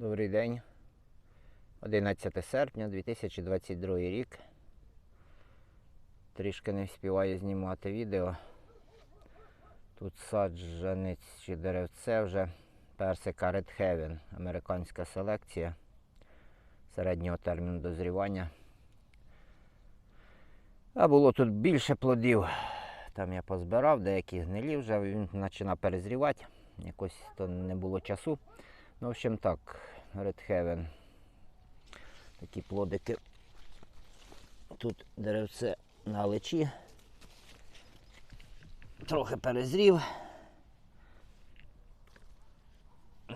Добрий день. 11 серпня 2022 рік. Трішки не встигаю знімати відео. Тут саджанець чи деревце вже персика Red Heaven, американська селекція середнього терміну дозрівання. А було тут більше плодів. Там я позбирав, деякі гнилі вже, він починав перезрівати. Якось то не було часу. Ну, в общем так, Red Heaven. Такі плодики. Тут деревце на личі. Трохи перезрів.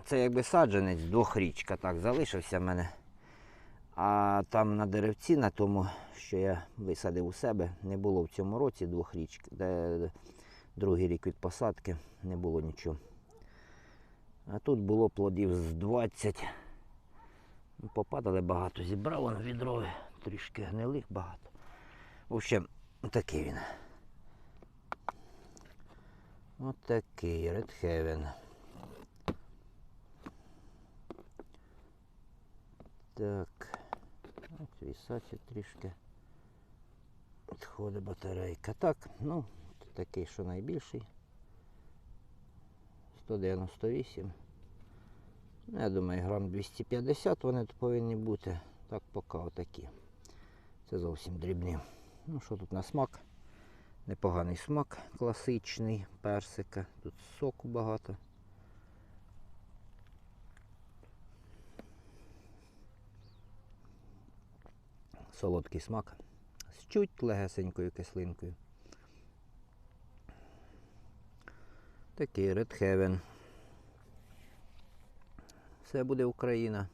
Це якби саджанець двохрічка, так, залишився в мене. А там на деревці, на тому, що я висадив у себе, не було в цьому році двохрічки, де другий рік від посадки не було нічого. А тут було плодів з 20. Ну, Попадали багато, зібрав он відро, трішки гнилих багато. В общем, такий він. Ось такий Red Heaven. Так. Ось вісачить трішки. Відходить батарейка. Так, ну, такий, що найбільший. 198. Ну, Я думаю, грам 250 вони тут повинні бути. Так, поки отакі. Це зовсім дрібні. Ну, що тут на смак? Непоганий смак, класичний персика. Тут соку багато. Солодкий смак. З чуть легесенькою кислинкою. Такий Red Heaven. Все буде Україна.